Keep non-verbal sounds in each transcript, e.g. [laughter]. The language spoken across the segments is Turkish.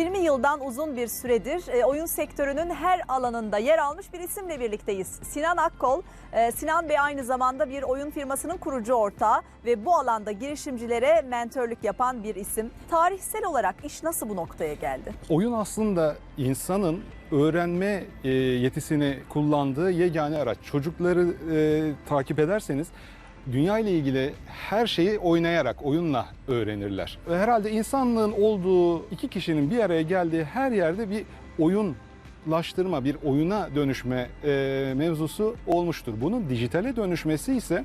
20 yıldan uzun bir süredir e, oyun sektörünün her alanında yer almış bir isimle birlikteyiz. Sinan Akkol. E, Sinan Bey aynı zamanda bir oyun firmasının kurucu ortağı ve bu alanda girişimcilere mentörlük yapan bir isim. Tarihsel olarak iş nasıl bu noktaya geldi? Oyun aslında insanın öğrenme e, yetisini kullandığı yegane araç. Çocukları e, takip ederseniz dünya ile ilgili her şeyi oynayarak, oyunla öğrenirler. Ve herhalde insanlığın olduğu iki kişinin bir araya geldiği her yerde bir oyunlaştırma, bir oyuna dönüşme e, mevzusu olmuştur. Bunun dijitale dönüşmesi ise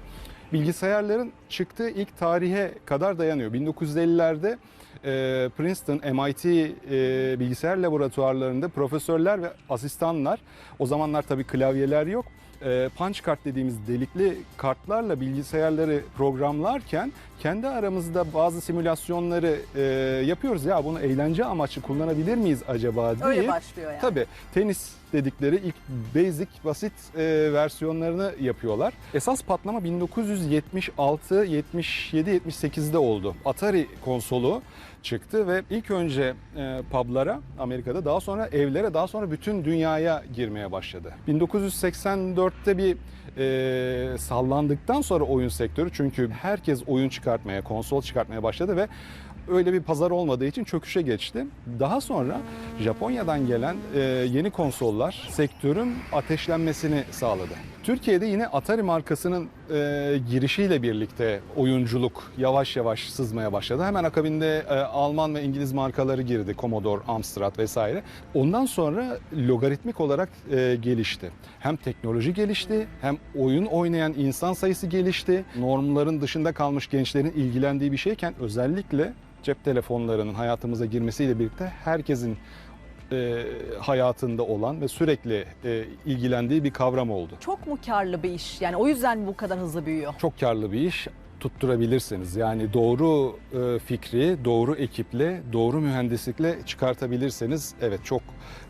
bilgisayarların çıktığı ilk tarihe kadar dayanıyor. 1950'lerde e, Princeton, MIT e, bilgisayar laboratuvarlarında profesörler ve asistanlar, o zamanlar tabii klavyeler yok, e, punch kart dediğimiz delikli kartlarla bilgisayarları programlarken kendi aramızda bazı simülasyonları e, yapıyoruz. Ya bunu eğlence amaçlı kullanabilir miyiz acaba diye. Öyle başlıyor yani. Tabii tenis dedikleri ilk basic basit e, versiyonlarını yapıyorlar. Esas patlama 1976, 77, 78'de oldu. Atari konsolu çıktı ve ilk önce e, publara Amerika'da daha sonra evlere daha sonra bütün dünyaya girmeye başladı. 1984'te bir e, sallandıktan sonra oyun sektörü çünkü herkes oyun çıkartmaya, konsol çıkartmaya başladı ve öyle bir pazar olmadığı için çöküşe geçti. Daha sonra Japonya'dan gelen e, yeni konsollar sektörün ateşlenmesini sağladı. Türkiye'de yine Atari markasının e, girişiyle birlikte oyunculuk yavaş yavaş sızmaya başladı. Hemen akabinde e, Alman ve İngiliz markaları girdi. Commodore, Amstrad vesaire. Ondan sonra logaritmik olarak e, gelişti. Hem teknoloji gelişti hem oyun oynayan insan sayısı gelişti. Normların dışında kalmış gençlerin ilgilendiği bir şeyken özellikle cep telefonlarının hayatımıza girmesiyle birlikte herkesin e, hayatında olan ve sürekli e, ilgilendiği bir kavram oldu. Çok mu karlı bir iş? Yani o yüzden bu kadar hızlı büyüyor. Çok karlı bir iş tutturabilirsiniz. Yani doğru e, fikri, doğru ekiple, doğru mühendislikle çıkartabilirseniz evet çok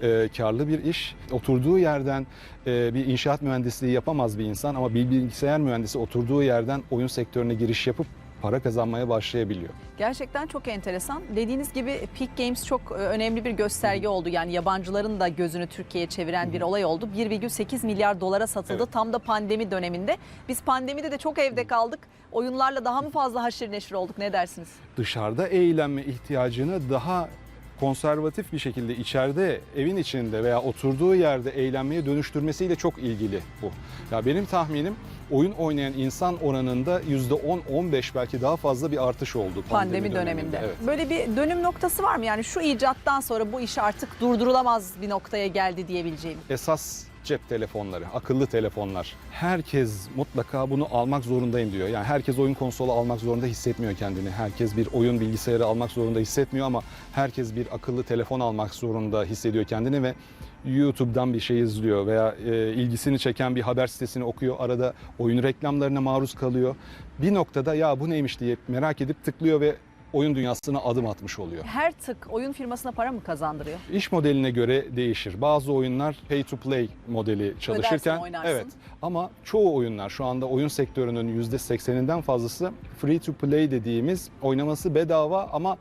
e, karlı bir iş. Oturduğu yerden e, bir inşaat mühendisliği yapamaz bir insan ama bir bilgisayar mühendisi oturduğu yerden oyun sektörüne giriş yapıp para kazanmaya başlayabiliyor. Gerçekten çok enteresan. Dediğiniz gibi Peak Games çok e, önemli bir gösterge oldu. Yani yabancıların da gözünü Türkiye'ye çeviren bir olay oldu. 1,8 milyar dolara satıldı Evet. tam da pandemi döneminde. Biz pandemide de çok evde kaldık. Oyunlarla daha mı fazla haşır neşir olduk ne dersiniz? dışarıda eğlenme ihtiyacını daha konservatif bir şekilde içeride evin içinde veya oturduğu yerde eğlenmeye dönüştürmesiyle çok ilgili bu. Ya benim tahminim oyun oynayan insan oranında %10-15 belki daha fazla bir artış oldu Pandemi, döneminde. Evet. Böyle bir dönüm noktası var mı? Yani şu icattan sonra bu iş artık durdurulamaz bir noktaya geldi diyebileceğim. Esas cep telefonları, akıllı telefonlar. Herkes mutlaka bunu almak zorundayım diyor. Yani herkes oyun konsolu almak zorunda hissetmiyor kendini. Herkes bir oyun bilgisayarı almak zorunda hissetmiyor ama herkes bir akıllı telefon almak zorunda hissediyor kendini ve YouTube'dan bir şey izliyor veya e, ilgisini çeken bir haber sitesini okuyor. Arada oyun reklamlarına maruz kalıyor. Bir noktada ya bu neymiş diye merak edip tıklıyor ve oyun dünyasına adım atmış oluyor. Her tık oyun firmasına para mı kazandırıyor? İş modeline göre değişir. Bazı oyunlar pay to play modeli çalışırken oynarsın. evet ama çoğu oyunlar şu anda oyun sektörünün %80'inden fazlası free to play dediğimiz oynaması bedava ama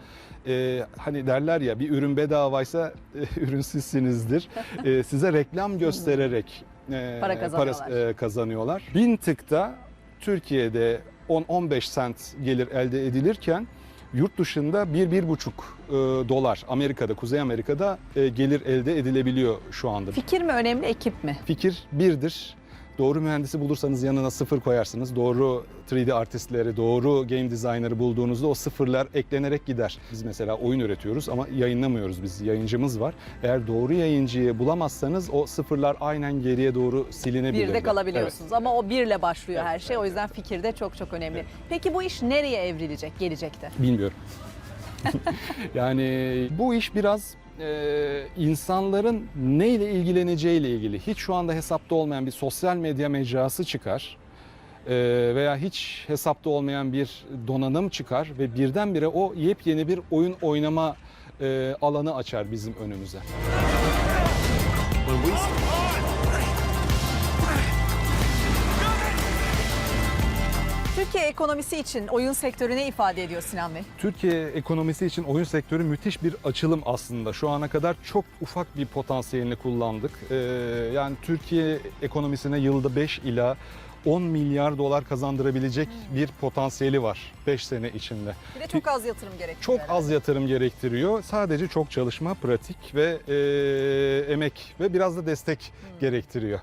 e, hani derler ya bir ürün bedavaysa e, [laughs] ürün sizsinizdir. E, size reklam göstererek e, Para kazanıyorlar. e, kazanıyorlar. Bin tıkta Türkiye'de 10-15 sent gelir elde edilirken yurt dışında 1-1,5 e, dolar Amerika'da, Kuzey Amerika'da e, gelir elde edilebiliyor şu anda. Fikir mi önemli, ekip mi? Fikir birdir. Doğru mühendisi bulursanız yanına sıfır koyarsınız. Doğru 3D artistleri, doğru game designer'ı bulduğunuzda o sıfırlar eklenerek gider. Biz mesela oyun üretiyoruz ama yayınlamıyoruz biz. Yayıncımız var. Eğer doğru yayıncıyı bulamazsanız o sıfırlar aynen geriye doğru silinebilir. Bir de kalabiliyorsunuz ama o birle başlıyor Evet, her şey. O yüzden fikir de çok çok önemli. Evet. Peki bu iş nereye evrilecek gelecekte? Bilmiyorum. [laughs] yani bu iş biraz e, insanların neyle ilgileneceğiyle ilgili. Hiç şu anda hesapta olmayan bir sosyal medya mecrası çıkar e, veya hiç hesapta olmayan bir donanım çıkar ve birdenbire o yepyeni bir oyun oynama e, alanı açar bizim önümüze. Türkiye ekonomisi için oyun sektörü ne ifade ediyor Sinan Bey? Türkiye ekonomisi için oyun sektörü müthiş bir açılım aslında. Şu ana kadar çok ufak bir potansiyelini kullandık. Ee, yani Türkiye ekonomisine yılda 5 ila 10 milyar dolar kazandırabilecek bir potansiyeli var 5 sene içinde. Bir de çok az yatırım gerekiyor. Çok herhalde. az yatırım gerektiriyor. Sadece çok çalışma, pratik ve e, emek ve biraz da destek gerektiriyor.